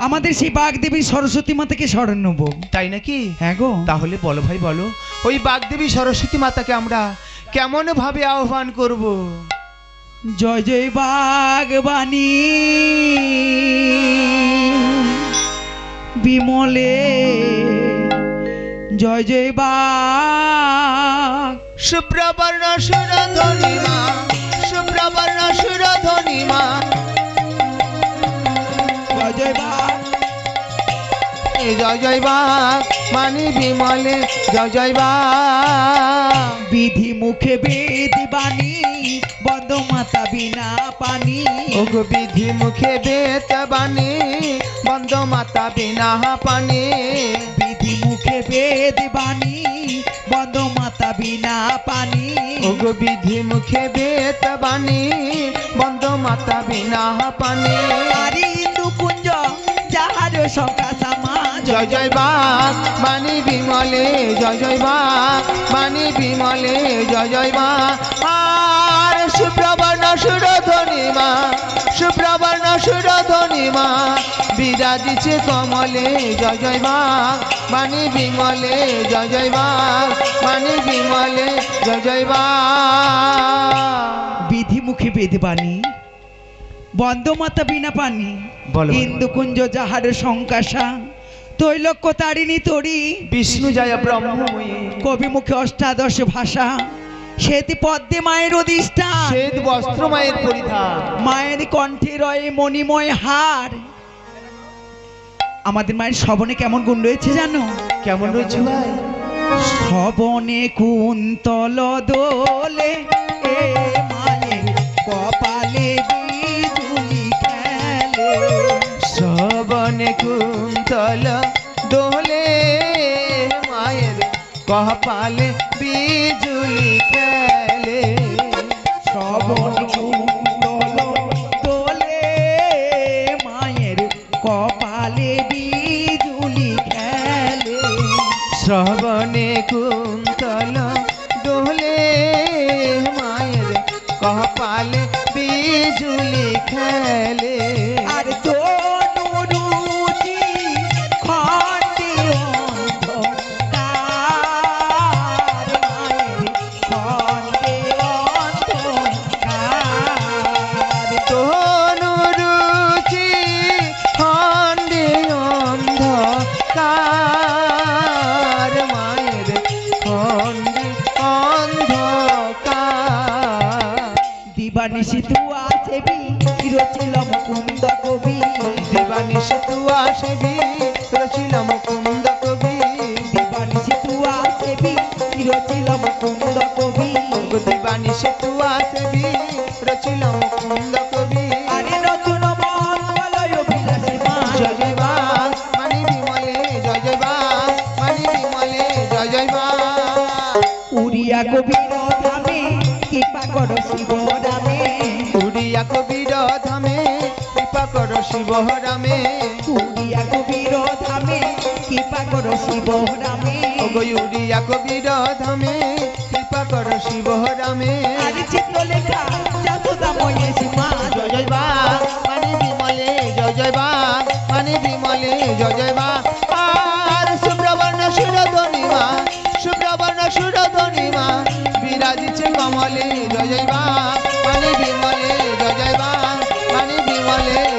আমাদের সেই বাগদেবী সরস্বতী মাতাকে স্মরণ নেব। তাই নাকি? হ্যাঁ গো। তাহলে বলো ভাই বলো। ওই বাগদেবী সরস্বতী মাতাকে আমরা কেমন ভাবে আহ্বান করব? জয় জয় বাগবাণী। বিমলে। জয় জয় বাগ শুভ্রবর্ণ সুরধ্বনি মা শুভ্রবর্ণ সুরধ্বনি মা জয় জয় বাগ জয় জয় বা মানি বিমলে জয় জয় বা। বিধি মুখে বেদি বাণী বন্ধ মাতা বিনা পানি ওগো বিধি মুখে বেত বাণী বন্ধ মাতা বিনা পানি বিধি মুখে বেদ বাণী বন্ধ মাতা বিনা পানি ওগো বিধি মুখে বেত বাণী বন্ধ মাতা বিনা পানি আরে কুঞ্জ যাহার সকা সমাজ জয় জয় বা মানি বিমলে জয় জয় বা মানি বিমলে জয় জয় বা আর শুভ্রবর্ণ সুরধ্বনি মা শুভ্রবর্ণ সুরধ্বনি মা বিরাজিছে কমলে জয় জয় বা মানি বিমলে জয় জয় বা মানি বিমলে জয় জয় বা বিধি মুখে বেদ বাণী বন্ধ বিনা পানি বলো। ইন্দু কুঞ্জ যাহার সংকাশা তৈলক্য তারিণী তরি। বিষ্ণু জয় ব্রহ্মময়ী। কবি মুখে অষ্টাদশ ভাষা। সেতি পদ্মে মায়ের অধিষ্ঠান শ্বেত বস্ত্র মায়ের পরিধান। মায়ের কণ্ঠে রয়ে মণিময় হার। আমাদের মায়ের শ্রবণে কেমন গুণ রয়েছে জানো? কেমন রয়েছে ভাই? শ্রবণে কুন্তল দোলে শ্রবণে কুন্তল দোলে মায়ের কপালে বিজুলি খেলে। শ্রবণে মায়ের কপালে বিজুলি খেলে। শ্রবণে কুন্তল দোলে মায়ের কপালে বিজুলি খেলে। আর তনুরুচি দিবানিশি তু আসেবি চিরচিল মুকুন্দ কবি। দিবানি সেতু আসবি রচিল মুকুন্দ কবি। দিবানিশি তু আসেবি চিরচিল মুকুন্দ কবি। দিবানি সেতু আসবি রচিল মুকুন্দ কবি। আরে নতুন মঙ্গলয় বিলাসী মা। জয় জয় বা মানি বিমলে, জয় জয় বা মানি বিমলে, জয় জয় বা উড়িয়া কবির শিবরামে উড়িয়া কবির ধামে কৃপা করো শিবরামে। ওগো উড়িয়া কবির ধামে কৃপা করো শিবরামে। আরে চিত্রলেখা যাতো দাময়ে সীমা জয় জয় কমলে জয় বা। মানে বিমলে জয় বা। মানে বিমলে